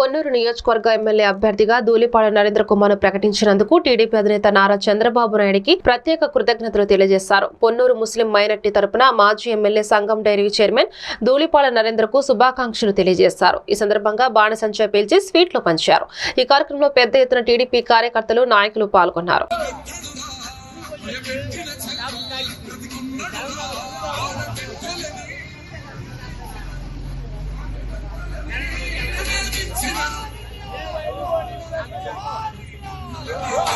పొన్నూరు నియోజకవర్గ ఎమ్మెల్యే అభ్యర్థిగా ధూళిపాడ నరేంద్ర కుమార్ ప్రకటించినందుకు టీడీపీ అధినేత నారా చంద్రబాబు నాయుడికి ప్రత్యేక కృతజ్ఞతలు తెలియజేశారు. పొన్నూరు ముస్లిం మైనార్టీ తరపున మాజీ ఎమ్మెల్యే సంఘం డైరీ చైర్మన్ ధూళిపాడ నరేంద్రకు శుభాకాంక్షలు తెలియజేశారు. ఈ సందర్భంగా బాణసంచా పేల్చి స్వీట్లు పంచారు. ఈ కార్యక్రమంలో పెద్ద ఎత్తున టీడీపీ కార్యకర్తలు నాయకులు పాల్గొన్నారు. Oh,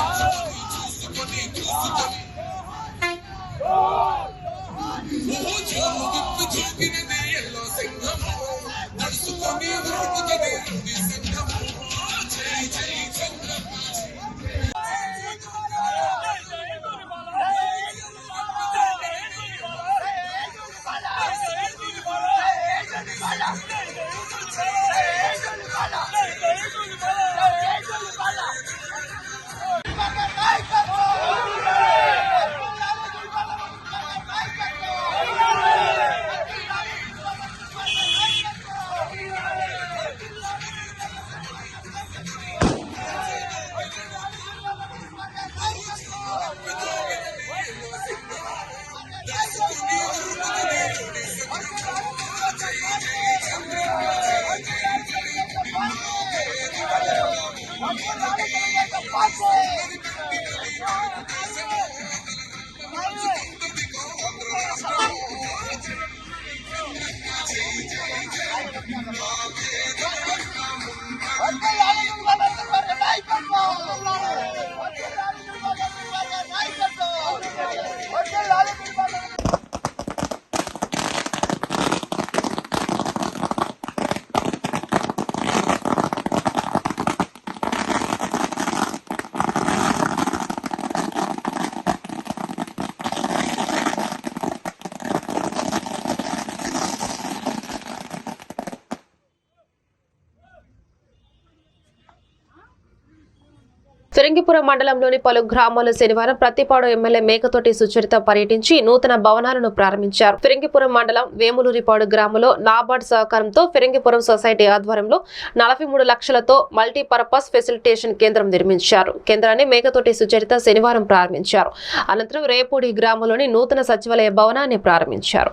ఫిరంగిపురం మండలంలోని పలు గ్రామాల్లో శనివారం ప్రతిపాడు ఎమ్మెల్యే మేకతోటి సుచరిత పర్యటించి నూతన భవనాలను ప్రారంభించారు. ఫిరంగిపురం మండలం వేములూరిపాడు గ్రామంలో నాబార్డ్ సహకారంతో ఫిరంగిపురం సొసైటీ ఆధ్వర్యంలో నలభై మూడు లక్షలతో మల్టీపర్పస్ ఫెసిలిటేషన్ కేంద్రం నిర్మించారు. కేంద్రాన్ని మేకతోటి సుచరిత శనివారం ప్రారంభించారు. అనంతరం రేపూడి గ్రామంలోని నూతన సచివాలయ భవనాన్ని ప్రారంభించారు.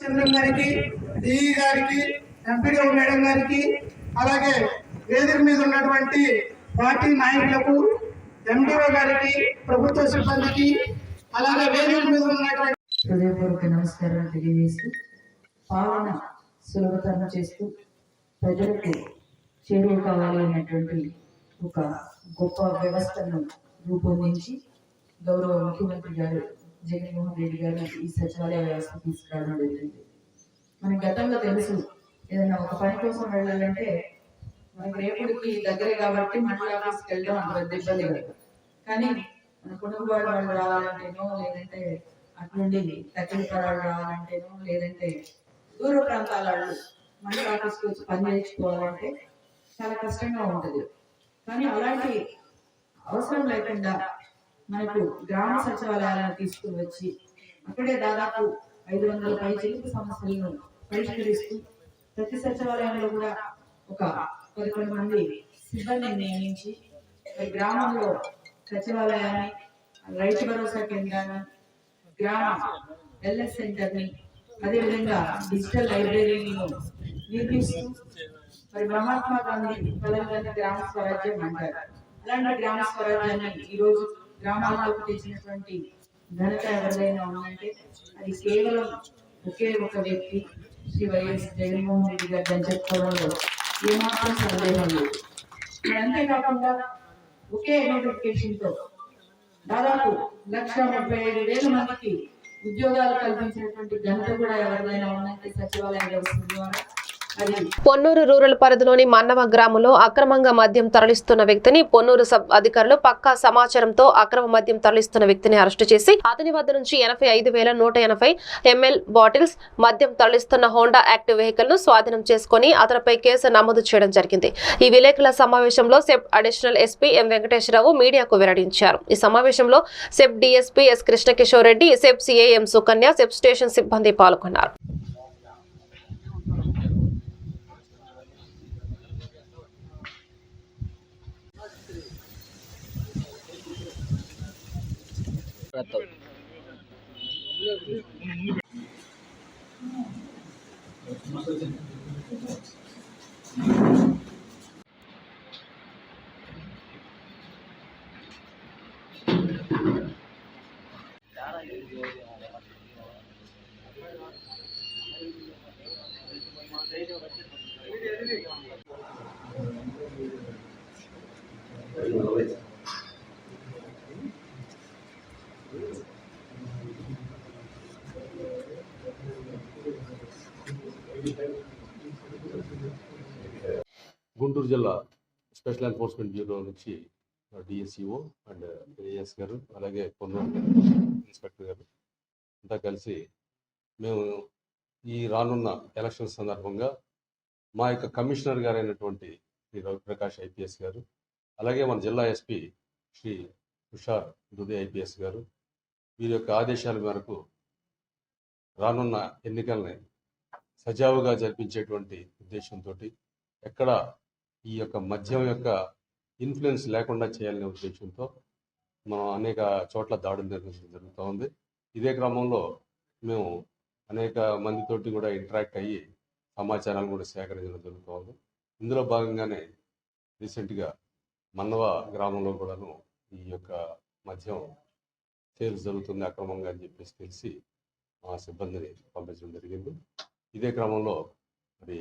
చంద్రన్ గారికి డిఈ గారికి ఎంపీడీఓ మేడం గారికి అలాగే వేదిక మీద ఉన్నటువంటి పార్టీ నాయకులకు ఎండిఓ గారికి ప్రభుత్వ సిబ్బందికి అలాగే వేదిక మీద ఉన్నటువంటి హృదయపూర్వక నమస్కారాలు తెలియజేస్తూ పాలన సులభతరం చేస్తూ ప్రజలకు చేరువ కావాలి అన్నటువంటి ఒక గొప్ప వ్యవస్థను రూపొందించి గౌరవ ముఖ్యమంత్రి గారు జగన్మోహన్ రెడ్డి గారు ఈ సచివాలయ వ్యవస్థ తీసుకురావడం జరిగింది. మనకి గతంలో తెలుసు ఏదైనా ఒక పని కోసం వెళ్ళాలంటే రేపుడికి దగ్గరే కాబట్టి మండల ఆఫీస్కి వెళ్ళడం అంత పెద్ద ఇబ్బంది కాదు. కానీ మన కుటుంబాల వాళ్ళు రావాలంటేనో లేదంటే అట్నుండి తక్కిన పరాలు రావాలంటేనో లేదంటే దూర ప్రాంతాల వాళ్ళు మండల ఆఫీస్కి వచ్చి పని చేయించుకోవాలంటే చాలా కష్టంగా ఉంటుంది. కానీ అలాంటి అవసరం లేకుండా మనకు గ్రామ సచివాలయాలను తీసుకుని వచ్చి అక్కడే దాదాపు ఐదు వందల పై చిలుపు సమస్యలను పరిష్కరిస్తూ ప్రతి సచివాలయంలో కూడా ఒక పదకొండు మంది సిబ్బందిని నియమించి గ్రామంలో సచివాలయాన్ని రైతు భరోసా కేంద్రాన్ని గ్రామ వెల్నెస్ సెంటర్ని అదేవిధంగా డిజిటల్ లైబ్రరీని నిర్మిస్తూ మరి మహాత్మా గాంధీ ప్రధానమంత్రి గ్రామ స్వరాజ్యం అంటారు. అలాంటి గ్రామ స్వరాజ్యాన్ని ఈరోజు గ్రామాలకు తెచ్చినటువంటి ఘనత ఎవరిదైనా ఉందంటే అది కేవలం ఒకే ఒక వ్యక్తి శ్రీ వైఎస్ జగన్మోహన్ రెడ్డి గారు అని చెప్పుకోవడంలో ఏమాత్రం సందేహం లేదు. అంతేకాకుండా ఒకే నోటిఫికేషన్తో దాదాపు లక్ష ముప్పై ఏడు వేల మందికి ఉద్యోగాలు కల్పించినటువంటి ఘనత కూడా ఎవరిదైనా ఉన్నాయంటే సచివాలయ వ్యవస్థ ద్వారా పొన్నూరు రూరల్ పరిధిలోని మన్నవ గ్రామంలో అక్రమంగా మద్యం తరలిస్తున్న వ్యక్తిని పొన్నూరు సబ్ అధికారులు పక్కా సమాచారంతో అక్రమ మద్యం తరలిస్తున్న వ్యక్తిని అరెస్టు చేసి అతని వద్ద నుంచి ఎనభై ఐదు వేల నూట ఎనభై ఎంఎల్ బాటిల్స్ మద్యం తరలిస్తున్న హోండా యాక్టివ్ వెహికల్ను స్వాధీనం చేసుకుని అతనిపై కేసు నమోదు చేయడం జరిగింది. ఈ విలేకరుల సమావేశంలో SEB additional SP M Venkateswararao మీడియాకు వెల్లడించారు. ఈ సమావేశంలో SEB DSP S Krishnakishore Reddy SEB CAM Sukanya SEB station సిబ్బంది పాల్గొన్నారు. గుంటూరు జిల్లా స్పెషల్ ఎన్ఫోర్స్మెంట్ బ్యూరో నుంచి డిఎస్ఈఓ అండ్ ఏఎస్ గారు అలాగే కొందరు ఇన్స్పెక్టర్ గారు అంతా కలిసి మేము ఈ రానున్న ఎలక్షన్ సందర్భంగా మా యొక్క కమిషనర్ గారైనటువంటి శ్రీ రవిప్రకాష్ ఐపీఎస్ గారు అలాగే మన జిల్లా ఎస్పీ శ్రీ తుషార్ దుదే ఐపీఎస్ గారు వీరి యొక్క ఆదేశాల మేరకు రానున్న ఎన్నికల్ని సజావుగా జరిపించేటువంటి ఉద్దేశంతో ఎక్కడ ఈ యొక్క మద్యం యొక్క ఇన్ఫ్లుయెన్స్ లేకుండా చేయాలనే ఉద్దేశంతో మనం అనేక చోట్ల దాడులు నిర్వహించడం జరుగుతూ ఉంది. ఇదే క్రమంలో మేము అనేక మందితోటి కూడా ఇంటరాక్ట్ అయ్యి సమాచారాలు కూడా సేకరించడం జరుగుతూ ఉంది. ఇందులో భాగంగానే రీసెంట్గా మన్నవ గ్రామంలో కూడాను ఈ యొక్క మద్యం సేల్స్ జరుగుతుంది అక్రమంగా అని చెప్పేసి తెలిసి మా సిబ్బందిని పంపించడం జరిగింది. ఇదే క్రమంలో మరి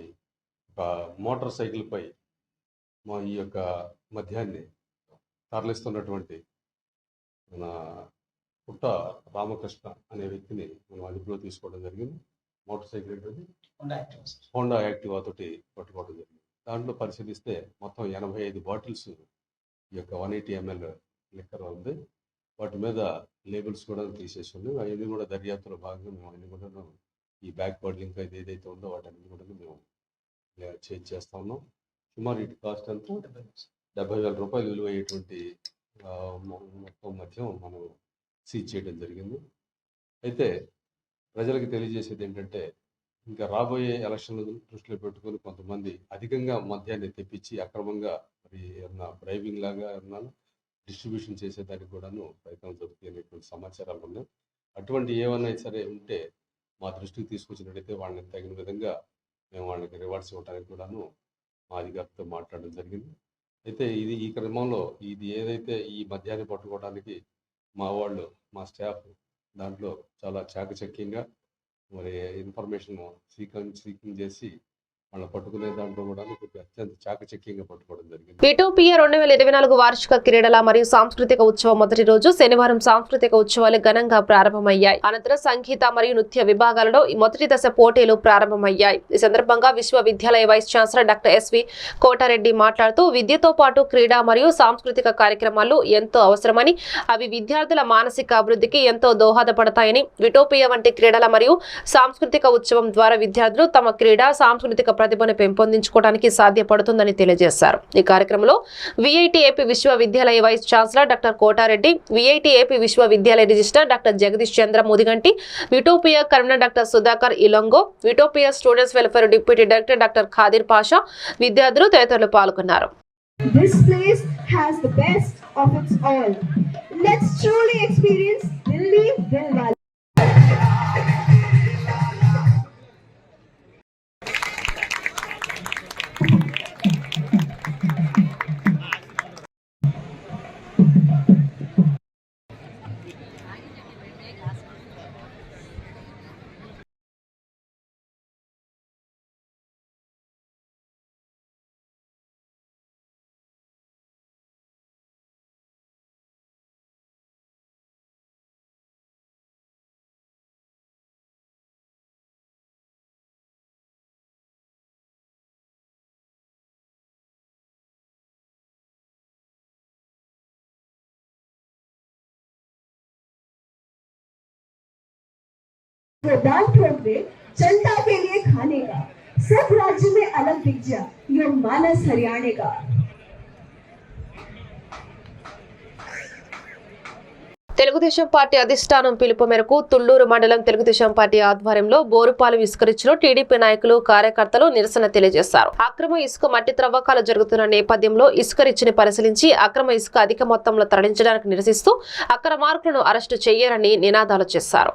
ఒక మోటార్ సైకిల్పై మా ఈ యొక్క మద్యాన్ని తరలిస్తున్నటువంటి మన పుట్ట రామకృష్ణ అనే వ్యక్తిని మనం అదుపులో తీసుకోవడం జరిగింది. మోటార్ సైకిల్ ఏంటంటే హోండా యాక్టివా తోటి పట్టుకోవడం జరిగింది. దాంట్లో పరిశీలిస్తే మొత్తం ఎనభై ఐదు బాటిల్స్ ఈ యొక్క వన్ ఎయిటీ ఎంఎల్ లిక్కర్ ఉంది. వాటి మీద లేబుల్స్ కూడా తీసేసి ఉంది. అవన్నీ కూడా దర్యాప్తులో భాగంగా మేము అన్ని కూడా ఈ బ్యాక్ బాటిల్ ఇంకా ఏదైతే ఉందో వాటన్ని కూడా మేము చేంజ్ చేస్తా ఉన్నాం. సుమారు ఇటు కాస్ట్ అంతా డెబ్బై వేల రూపాయలు విలువ అయ్యేటువంటి మొత్తం మధ్య మనం సీజ్ చేయడం జరిగింది. అయితే ప్రజలకు తెలియజేసేది ఏంటంటే ఇంకా రాబోయే ఎలక్షన్లు దృష్టిలో పెట్టుకొని కొంతమంది అధికంగా మద్యాన్ని తెప్పించి అక్రమంగా మరి ఏమన్నా డ్రైవింగ్ లాగా ఏమన్నా డిస్ట్రిబ్యూషన్ చేసేదానికి కూడాను ప్రయత్నం జరుగుతాయి అనేటువంటి సమాచారాలు ఉన్నాయి. అటువంటి ఏమన్నా సరే ఉంటే మా దృష్టికి తీసుకొచ్చినట్టయితే వాళ్ళని తగిన విధంగా మేము వాళ్ళకి రివార్డ్స్ ఇవ్వడానికి కూడాను మాది గారితో మాట్లాడడం జరిగింది. అయితే ఇది ఈ క్రమంలో ఇది ఏదైతే ఈ మద్యాన్ని పట్టుకోవడానికి మా వాళ్ళు మా స్టాఫ్ దాంట్లో చాలా చాకచక్యంగా మరి ఇన్ఫర్మేషన్ సీకింగ్ సీకింగ్ చేసి పట్టుకునే దాంట్లో కూడా అత్యంత చాకచక్యంగా పట్టుకోవడం జరిగింది. విటోపియా రెండు వేల ఇరవై నాలుగు వార్షిక క్రీడల మరియు సాంస్కృతిక ఉత్సవం మొదటి రోజు శనివారం సాంస్కృతిక ఉత్సవాలు ఘనంగా ప్రారంభమయ్యాయి. అనంతరం సంగీత మరియు నృత్య విభాగాలలో ఈ మొదటి దశ పోటీలు ప్రారంభమయ్యాయి. ఈ సందర్భంగా విశ్వవిద్యాలయ vice chancellor doctor SV Kotareddy మాట్లాడుతూ విద్యతో పాటు క్రీడా మరియు సాంస్కృతిక కార్యక్రమాలు ఎంతో అవసరమని అవి విద్యార్థుల మానసిక అభివృద్ధికి ఎంతో దోహదపడతాయని విటోపియా వంటి క్రీడల మరియు సాంస్కృతిక ఉత్సవం ద్వారా విద్యార్థులు తమ క్రీడా సాంస్కృతిక ప్రతిభను పెంపొందించుకోవడానికి సాధ్యపడుతుందని తెలియజేశారు ఈ కార్యక్రమంలో విఐటి ఏపీ విశ్వవిద్యాలయ vice chancellor doctor Kotareddy VIT AP విశ్వవిద్యాలయ registrar doctor Jagadish Chandra Mudiganti Vitopia convener doctor Sudhakar Ilango Vitopia students welfare deputy director doctor Khadir Pasha విద్యార్థులు తదితరులు పాల్గొన్నారు This place has the best of its all. Let's truly experience Delhi Dilwale. गोदाम ठोक दे जनता के लिए खाने का सब राज्य में अलग दिख जा ये मानस हरियाणे का తెలుగుదేశం పార్టీ అధిష్టానం పిలుపు మేరకు తుళ్లూరు మండలం తెలుగుదేశం పార్టీ ఆధ్వర్యంలో బోరుపాలు ఇసుకరిచ్చిన టీడీపీ నాయకులు కార్యకర్తలు నిరసన తెలియజేశారు అక్రమ ఇసుక మట్టి త్రవ్వకాలు జరుగుతున్న నేపథ్యంలో ఇసుక రిచ్ని పరిశీలించి అక్రమ ఇసుక అధిక మొత్తంలో తరలించడానికి నిరసిస్తూ అక్రమార్కులను అరెస్టు చేయాలని నినాదాలు చేశారు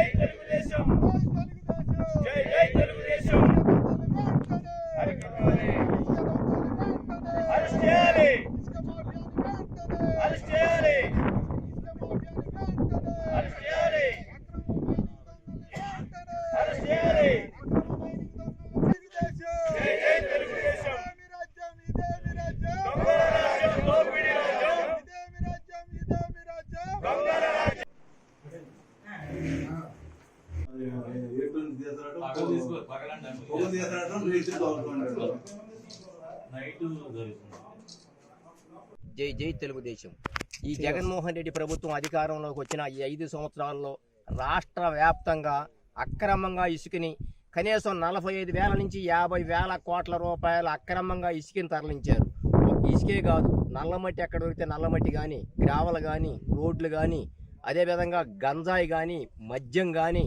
అరెస్ట్ చేయాలి అరెస్ట్ చేయాలి అరెస్ట్ చేయాలి అరెస్ట్ చేయాలి జై జై తెలుగుదేశం దొంగల రాజ్యం దోపిడీ రాజ్యం దొంగల రాజ్యం జై జై తెలుగుదేశం. ఈ జగన్మోహన్ రెడ్డి ప్రభుత్వం అధికారంలోకి వచ్చిన ఈ ఐదు సంవత్సరాల్లో రాష్ట్ర వ్యాప్తంగా అక్రమంగా ఇసుకని కనీసం నలభై ఐదు వేల నుంచి యాభై వేల కోట్ల రూపాయల అక్రమంగా ఇసుకని తరలించారు. ఇసుకే కాదు నల్లమట్టి ఎక్కడ దొరికితే నల్లమట్టి కానీ గ్రావలు కానీ రోడ్లు కానీ అదేవిధంగా గంజాయి కానీ మద్యం కానీ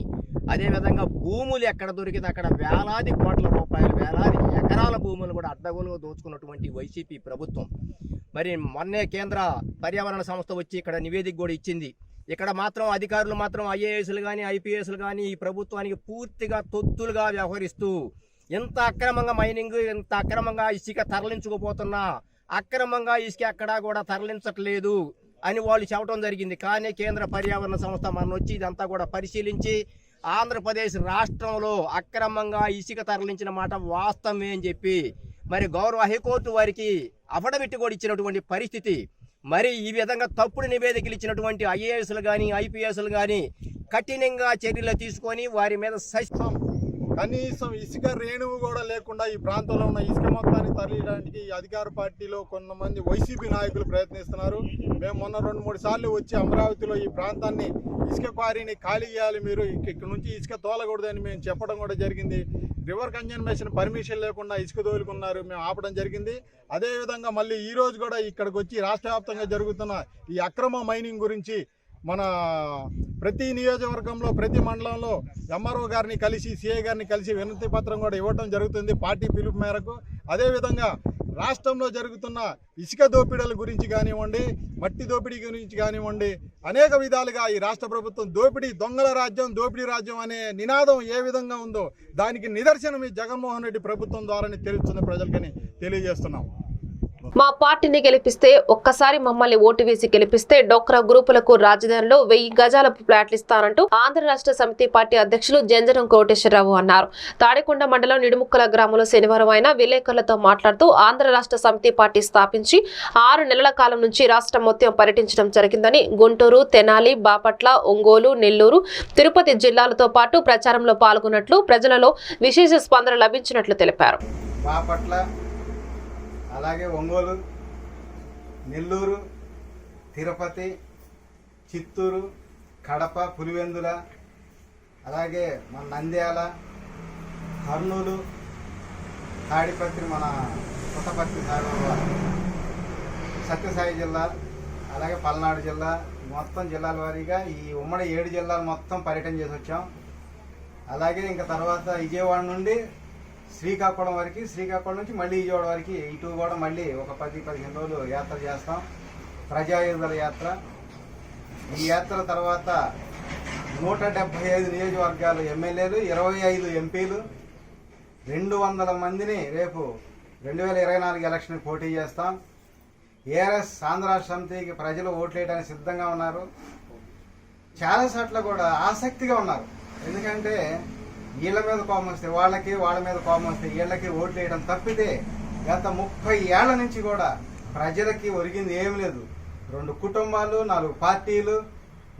అదేవిధంగా భూములు ఎక్కడ దొరికితే అక్కడ వేలాది కోట్ల రూపాయలు వేలాది ఎకరాల భూములు కూడా అడ్డగోలుగా దోచుకున్నటువంటి వైసీపీ ప్రభుత్వం. మరి మొన్నే కేంద్ర పర్యావరణ సంస్థ వచ్చి ఇక్కడ నివేదిక కూడా ఇచ్చింది. ఇక్కడ మాత్రం అధికారులు మాత్రం ఐఏఎస్లు కానీ ఐపీఎస్లు కానీ ఈ ప్రభుత్వానికి పూర్తిగా తొత్తులుగా వ్యవహరిస్తూ ఎంత అక్రమంగా మైనింగ్ ఎంత అక్రమంగా ఇసుక తరలించుకుపోతున్నా అక్రమంగా ఇసుక ఎక్కడా కూడా తరలించట్లేదు అని వాళ్ళు చెప్పడం జరిగింది. కానీ కేంద్ర పర్యావరణ సంస్థ మనం వచ్చి ఇదంతా కూడా పరిశీలించి ఆంధ్రప్రదేశ్ రాష్ట్రంలో అక్రమంగా ఇసుక తరలించిన మాట వాస్తవమే అని చెప్పి మరి గౌరవ హైకోర్టు వారికి అఫడవిట్ కూడా ఇచ్చినటువంటి పరిస్థితి. మరి ఈ విధంగా తప్పుడు నివేదికలు ఇచ్చినటువంటి ఐఏఎస్లు కానీ ఐపీఎస్లు కానీ కఠినంగా చర్యలు తీసుకొని వారి మీద సస్పె కనీసం ఇసుక రేణువు కూడా లేకుండా ఈ ప్రాంతంలో ఉన్న ఇసుక మొత్తాన్ని తరలియడానికి ఈ అధికార పార్టీలో కొంతమంది వైసీపీ నాయకులు ప్రయత్నిస్తున్నారు. మేము మొన్న రెండు మూడు సార్లు వచ్చి అమరావతిలో ఈ ప్రాంతాన్ని ఇసుక క్వారీని ఖాళీ చేయాలి మీరు. ఇక్కడ నుంచి ఇసుక తోలకూడదని మేము చెప్పడం కూడా జరిగింది. రివర్ కన్జర్వేషన్ పర్మిషన్ లేకుండా ఇసుక తోలుకున్నారు. మేము ఆపడం జరిగింది. అదేవిధంగా మళ్ళీ ఈరోజు కూడా ఇక్కడికి వచ్చి రాష్ట్ర వ్యాప్తంగా జరుగుతున్న ఈ అక్రమ మైనింగ్ గురించి మన ప్రతి నియోజకవర్గంలో ప్రతి మండలంలో ఎంఆర్ఓ గారిని కలిసి సిఐ గారిని కలిసి వినతి పత్రం కూడా ఇవ్వడం జరుగుతుంది పార్టీ పిలుపు మేరకు. అదేవిధంగా రాష్ట్రంలో జరుగుతున్న ఇసుక దోపిడీల గురించి కానివ్వండి మట్టి దోపిడీ గురించి కానివ్వండి అనేక విధాలుగా ఈ రాష్ట్ర ప్రభుత్వం దోపిడీ దొంగల రాజ్యం దోపిడీ రాజ్యం అనే నినాదం ఏ విధంగా ఉందో దానికి నిదర్శనం ఈ జగన్మోహన్ రెడ్డి ప్రభుత్వం ద్వారానే తెలుస్తున్న ప్రజలకని తెలియజేస్తున్నాం. మా పార్టీని గెలిపిస్తే ఒక్కసారి మమ్మల్ని ఓటు వేసి గెలిపిస్తే డోక్రా గ్రూపులకు రాజధానిలో వెయ్యి గజాల ఫ్లాట్లు ఇస్తానంటూ ఆంధ్ర రాష్ట్ర సమితి పార్టీ అధ్యక్షులు జంజరం కోటేశ్వరరావు అన్నారు. తాడికొండ మండలం నిడుముక్కల గ్రామంలో శనివారం ఆయన విలేకరులతో మాట్లాడుతూ ఆంధ్ర రాష్ట్ర సమితి పార్టీ స్థాపించి ఆరు నెలల కాలం నుంచి రాష్ట్రం మొత్తం పర్యటించడం జరిగిందని గుంటూరు తెనాలి బాపట్ల ఒంగోలు నెల్లూరు తిరుపతి జిల్లాలతో పాటు ప్రచారంలో పాల్గొన్నట్లు ప్రజలలో విశేష స్పందన లభించినట్లు తెలిపారు. బాపట్ల అలాగే ఒంగోలు నెల్లూరు తిరుపతి చిత్తూరు కడప పులివెందుల అలాగే మన నంద్యాల కర్నూలు తాడిపత్రి మన పుట్టపత్రి సత్యసాయి జిల్లా అలాగే పల్నాడు జిల్లా మొత్తం జిల్లాల వారీగా ఈ ఉమ్మడి ఏడు జిల్లాలు మొత్తం పర్యటన చేసి వచ్చాం. అలాగే ఇంకా తర్వాత విజయవాడ నుండి శ్రీకాకుళం వరకు శ్రీకాకుళం నుంచి మళ్ళీ విజయవాడ వరకు ఇటు కూడా మళ్ళీ ఒక పది పదిహేను రోజులు యాత్ర చేస్తాం. ప్రజాయుధుల యాత్ర. ఈ యాత్ర తర్వాత నూట డెబ్బై ఐదు నియోజకవర్గాలు ఎమ్మెల్యేలు ఇరవై ఐదు ఎంపీలు రెండు వందల మందిని రేపు రెండు వేల ఇరవై నాలుగు ఎలక్షన్ పోటీ చేస్తాం. ఏఆర్ఎస్ ఆంధ్ర సమితికి ప్రజలు ఓట్లేయడానికి సిద్ధంగా ఉన్నారు. చాలా చోట్ల కూడా ఆసక్తిగా ఉన్నారు. ఎందుకంటే వీళ్ళ మీద కోపం వస్తే వాళ్ళకి వాళ్ళ మీద కోపం వస్తే వీళ్ళకి ఓట్లు వేయడం తప్పితే గత ముప్పై ఏళ్ళ నుంచి కూడా ప్రజలకి ఒరిగింది ఏమి లేదు. రెండు కుటుంబాలు నాలుగు పార్టీలు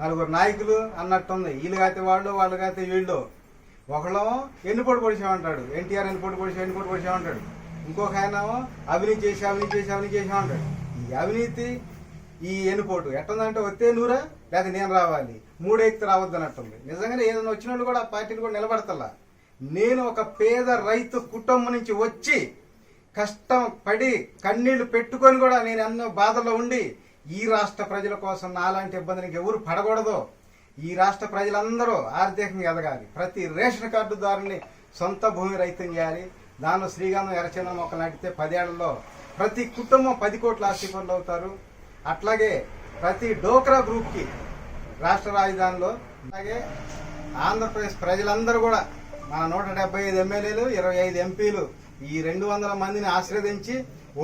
నలుగురు నాయకులు అన్నట్టుంది. వీళ్ళు కాతే వాళ్ళు వాళ్ళు కాతే వీళ్ళు. ఒకళ్ళేమో ఎన్నిపోటు పొడిచామంటాడు ఎన్టీఆర్ ఎన్నిపోటు పొడిచా ఎన్నిపోటు పొడిచామంటాడు ఇంకొక ఆయన అవినీతి చేసి అవినీతి చేసి అవినీతి చేసామంటాడు ఈ అవినీతి ఈ ఎన్నుపోటు ఎట్టుందంటే వస్తే నూరా? లేదా నేను రావాలి. మూడైతే రావద్దు అన్నట్టుంది నిజంగానే ఏదైనా వచ్చిన వాళ్ళు కూడా పార్టీలు కూడా నిలబడతలా. నేను ఒక పేద రైతు కుటుంబం నుంచి వచ్చి కష్టం పడి కన్నీళ్ళు పెట్టుకొని కూడా నేను ఎన్నో బాధల్లో ఉండి ఈ రాష్ట్ర ప్రజల కోసం నాలాంటి ఇబ్బందులకు ఎవరు పడకూడదు. ఈ రాష్ట్ర ప్రజలందరూ ఆర్థికంగా ఎదగాలి. ప్రతి రేషన్ కార్డుదారుని సొంత భూమి రైతం చేయాలి. దానిలో శ్రీగంధం ఎర్రచందనం మొక్కలు నాటితే పదేళ్ళలో ప్రతి కుటుంబం పది కోట్ల ఆస్తిపరులు అవుతారు. అట్లాగే ప్రతి డోక్రా గ్రూప్కి రాష్ట్ర రాజధానిలో అలాగే ఆంధ్రప్రదేశ్ ప్రజలందరూ కూడా మన నూట డెబ్బై ఐదు ఎమ్మెల్యేలు ఇరవై ఐదు ఎంపీలు ఈ రెండు వందల మందిని ఆశీర్వదించి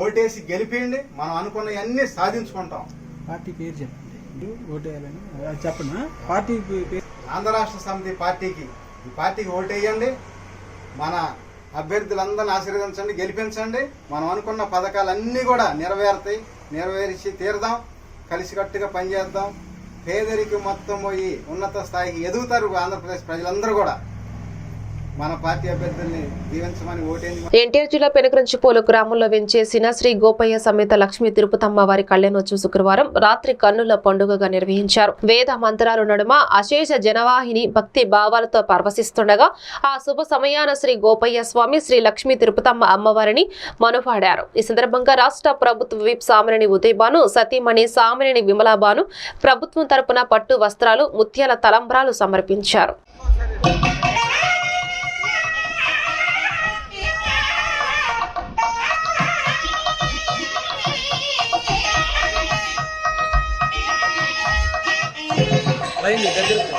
ఓటేసి గెలిపిండి మనం అనుకున్నవన్నీ సాధించుకుంటాం. పార్టీ పేరు చెప్పండి. ఓటేయాలని చెప్పండి పార్టీ పేరు? ఆంధ్ర రాష్ట్ర సమితి పార్టీకి ఈ పార్టీకి ఓటేయండి. మన అభ్యర్థులందరిని ఆశీర్వదించండి గెలిపించండి. మనం అనుకున్న పథకాలన్నీ కూడా నెరవేరుతాయి. నెరవేర్చి తీరదాం. కలిసికట్టుగా పనిచేద్దాం. పేదరికం మొత్తం పోయి ఉన్నత స్థాయికి ఎదుగుతారు ఆంధ్రప్రదేశ్ ప్రజలందరూ కూడా. మన పార్టీ అభ్యర్థుల్ని దీవించమని ఎన్టీఆర్ జిల్లా పెనుగంచిపోలు గ్రామంలో వెంచేసిన శ్రీ గోపయ్య సమేత లక్ష్మీ తిరుపతమ్మ వారి కళ్యాణోత్సవం శుక్రవారం రాత్రి కన్నుల పండుగగా నిర్వహించారు. వేద మంత్రాలు నడుమ అశేష జనవాహిని భక్తి భావాలతో పర్వశిస్తుండగా ఆ శుభ సమయాన శ్రీ గోపయ్య స్వామి శ్రీ లక్ష్మీ తిరుపతమ్మ అమ్మవారిని మనుపాడారు. ఈ సందర్భంగా రాష్ట్ర ప్రభుత్వ విప్ సామినేని ఉదయబాను సతీమణి సామినేని విమలాబాను ప్రభుత్వం తరపున పట్టు వస్త్రాలు ముత్యాల తలంబ్రాలు సమర్పించారు. వైండి దగ్గరకు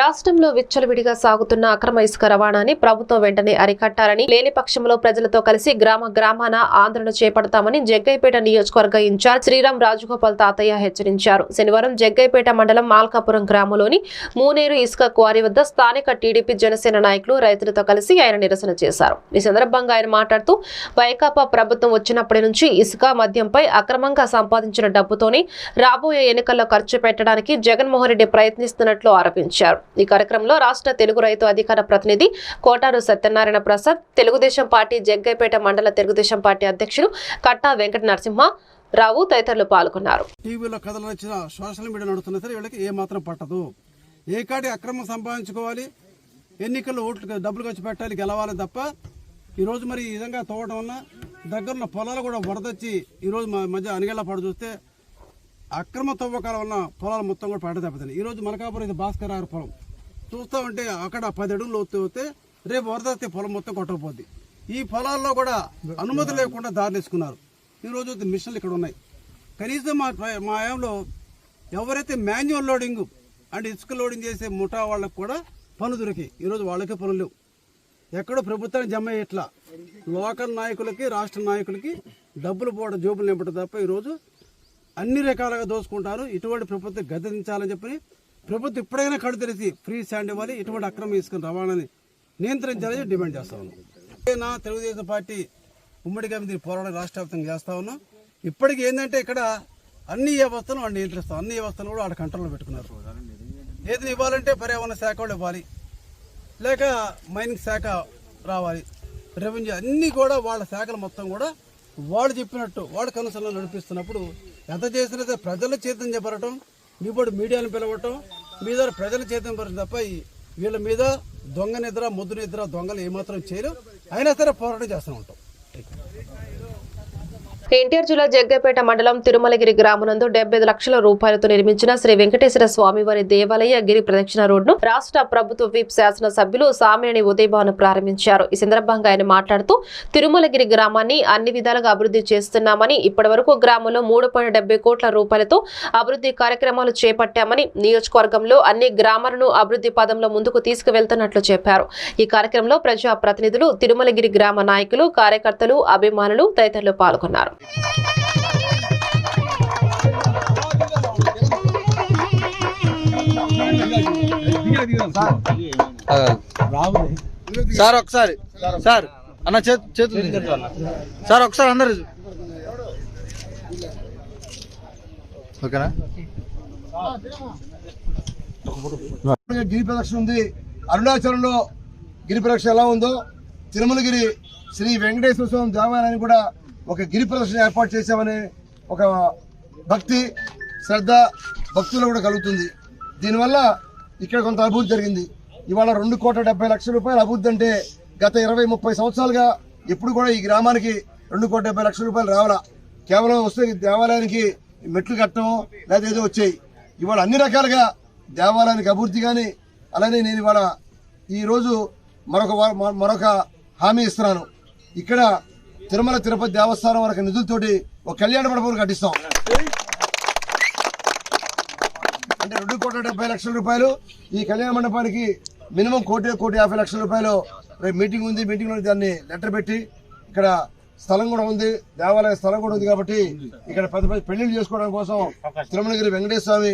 రాష్ట్రంలో విచ్చలవిడిగా సాగుతున్న అక్రమ ఇసుక రవాణాని ప్రభుత్వం వెంటనే అరికట్టాలని లేని పక్షంలో ప్రజలతో కలిసి గ్రామ గ్రామాన ఆందోళన చేపడతామని జగ్గైపేట నియోజకవర్గ ఇన్ఛార్జ్ శ్రీరామ్ రాజగోపాల్ తాతయ్య హెచ్చరించారు. శనివారం జగ్గైపేట మండలం మాల్కాపురం గ్రామంలోని మూనేరు ఇసుక క్వారీ వద్ద స్థానిక టీడీపీ జనసేన నాయకులు రైతులతో కలిసి ఆయన నిరసన చేశారు. ఈ సందర్భంగా ఆయన మాట్లాడుతూ వైకాపా ప్రభుత్వం వచ్చినప్పటి నుంచి ఇసుక మద్యంపై అక్రమంగా సంపాదించిన డబ్బుతోనే రాబోయే ఎన్నికల్లో ఖర్చు పెట్టడానికి జగన్మోహన్ రెడ్డి ప్రయత్నిస్తున్నట్లు ఆరోపించారు. ఈ కార్యక్రమంలో రాష్ట్ర తెలుగు రైతు అధికార ప్రతినిధి కోటారు సత్యనారాయణ ప్రసాద్ తెలుగుదేశం పార్టీ జగ్గైపేట మండల తెలుగుదేశం పార్టీ అధ్యక్షులు కట్టా వెంకట నరసింహ రావు తదితరులు పాల్గొన్నారు. టీవీలో కథలు వచ్చిన సోషల్ మీడియా నడుతున్నా సరే వీళ్ళకి ఏ మాత్రం పట్టదు. ఏ కాటి అక్రమం సంపాదించుకోవాలి ఎన్నికల్లో ఓట్లు డబ్బులు ఖర్చు పెట్టాలి గెలవాలి తప్ప ఈరోజు మరి ఈ విధంగా తోవడం వల్ల దగ్గరున్న పొలాలు కూడా వరదొచ్చి ఈరోజు మధ్య అనిగేలా పడు చూస్తే అక్రమ తవ్వకాల వల్ల పొలాలు మొత్తం కూడా పంట దెబ్బతిన్నాయి. ఈరోజు మలకాపురం ఇది భాస్కర్ గారి పొలం. చూస్తూ ఉంటే అక్కడ పది అడుగులు లోతు వస్తే రేపు వరద వస్తే పొలం మొత్తం కొట్టకపోద్ది. ఈ పొలాల్లో కూడా అనుమతి లేకుండా దారినేసుకున్నారు ఈరోజు మిషన్లు ఇక్కడ ఉన్నాయి. కనీసం మా మా ఏమంలో ఎవరైతే మాన్యువల్ లోడింగ్ అంటే ఇసుక లోడింగ్ చేసే ముఠా వాళ్ళకు కూడా పనులు దొరికాయి. ఈరోజు వాళ్ళకే పనులు లేవు. ఎక్కడో ప్రభుత్వానికి జమ ఇట్లా లోకల్ నాయకులకి రాష్ట్ర నాయకులకి డబ్బులు పోవడం జోబులు నింపడం తప్ప ఈరోజు అన్ని రకాలుగా దోసుకుంటారు ఇటువంటి ప్రభుత్వం గద్దించాలని చెప్పి ప్రభుత్వం ఇప్పుడైనా కడు తెరిచి ఫ్రీ శాండ్ ఇవ్వాలి. ఇటువంటి అక్రమం ఇసుకుని రవాణాని నియంత్రించాలని డిమాండ్ చేస్తా ఉన్నాం. నా తెలుగుదేశం పార్టీ ఉమ్మడిగా దీన్ని పోరాటం రాష్ట్ర వ్యాప్తంగా చేస్తా ఉన్నాం. ఇప్పటికి ఏంటంటే ఇక్కడ అన్ని వ్యవస్థలు వాళ్ళు నియంత్రిస్తాం. అన్ని వ్యవస్థలు కూడా వాళ్ళ కంట్రోల్లో పెట్టుకున్నారు. ఏది ఇవ్వాలంటే పర్యావరణ శాఖ వాళ్ళు ఇవ్వాలి. లేక మైనింగ్ శాఖ రావాలి. రెవెన్యూ అన్నీ కూడా వాళ్ళ శాఖలు మొత్తం కూడా వాళ్ళు చెప్పినట్టు వాళ్ళ కనుసలను నడిపిస్తున్నప్పుడు ఎంత చేసినా సరే ప్రజల చైతన్యం చెప్పడం ఇప్పుడు మీడియాను పిలవటం మీ ద్వారా ప్రజల చైతన్యం పరచడం తప్ప వీళ్ళ మీద దొంగ నిద్ర ముద్దు నిద్ర దొంగలు ఏమాత్రం చేయరు. అయినా సరే పోరాటం చేస్తూ ఉంటాం. ఎన్టీఆర్ జిల్లా జగ్గపేట మండలం తిరుమలగిరి గ్రామనందు డెబ్బై లక్షల రూపాయలతో నిర్మించిన శ్రీ వెంకటేశ్వర స్వామివారి దేవాలయ గిరి ప్రదక్షిణ రోడ్ను రాష్ట్ర ప్రభుత్వ విప్ శాసన సభ్యులు సామినేని ఉదయభాను ప్రారంభించారు. ఈ సందర్భంగా ఆయన మాట్లాడుతూ తిరుమలగిరి గ్రామాన్ని అన్ని విధాలుగా అభివృద్ధి చేస్తున్నామని ఇప్పటివరకు గ్రామంలో మూడు పాయింట్ కోట్ల రూపాయలతో అభివృద్ధి కార్యక్రమాలు చేపట్టామని నియోజకవర్గంలో అన్ని గ్రామాలను అభివృద్ధి పదంలో ముందుకు తీసుకువెళ్తున్నట్లు చెప్పారు. ఈ కార్యక్రమంలో ప్రజా ప్రతినిధులు తిరుమలగిరి గ్రామ నాయకులు కార్యకర్తలు అభిమానులు తదితరులు పాల్గొన్నారు. సార్ ఒకసారి. సార్ అన్న చేతులు సార్ ఒకసారి అందరు ఓకేనా? గిరి ప్రదక్షిణ ఉంది. అరుణాచలంలో గిరి ప్రదక్షిణ ఎలా ఉందో తిరుమలగిరి శ్రీ వెంకటేశ్వర స్వామి దేవాలయాన్ని కూడా ఒక గిరి ప్రదర్శన ఏర్పాటు చేశామనే ఒక భక్తి శ్రద్ధ భక్తులు కూడా కలుగుతుంది. దీనివల్ల ఇక్కడ కొంత అభివృద్ధి జరిగింది. ఇవాళ రెండు కోట్ల డెబ్బై లక్షల రూపాయల అభివృద్ధి అంటే గత ఇరవై ముప్పై సంవత్సరాలుగా ఎప్పుడు కూడా ఈ గ్రామానికి రెండు కోట్ల డెబ్బై లక్షల రూపాయలు రావాలా? కేవలం వస్తే ఈ దేవాలయానికి మెట్లు కట్టడం లేదా ఏదో వచ్చాయి. ఇవాళ అన్ని రకాలుగా దేవాలయానికి అభివృద్ధి కానీ అలానే నేను ఇవాళ ఈరోజు మరొక మరొక హామీ ఇస్తున్నాను. ఇక్కడ తిరుమల తిరుపతి దేవస్థానం వరకు నిధులతోటి ఒక కళ్యాణ మండపం కట్టిస్తాం. అంటే రెండు కోట్ల డెబ్బై లక్షల రూపాయలు ఈ కళ్యాణ మండపానికి మినిమం కోటి కోటి యాభై లక్షల రూపాయలు రేపు మీటింగ్ ఉంది. మీటింగ్లో దాన్ని లెటర్ పెట్టి ఇక్కడ స్థలం కూడా ఉంది. దేవాలయ స్థలం కూడా ఉంది కాబట్టి ఇక్కడ పెద్ద పెద్ద పెళ్ళిళ్ళు చేసుకోవడం కోసం తిరుమలగిరి వెంకటేశ్వర స్వామి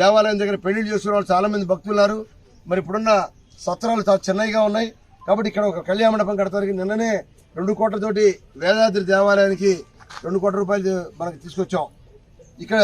దేవాలయం దగ్గర పెళ్ళిళ్ళు చేసుకునే వాళ్ళు చాలా మంది భక్తులు ఉన్నారు. మరి ఇప్పుడున్న సత్రాలు చాలా చిన్నవిగా ఉన్నాయి. కాబట్టి ఇక్కడ ఒక కళ్యాణ మండపం కడతానికి నిన్ననే రెండు కోట్లతోటి వేదాద్రి దేవాలయానికి రెండు కోట్ల రూపాయలు మనకి తీసుకొచ్చాం. ఇక్కడ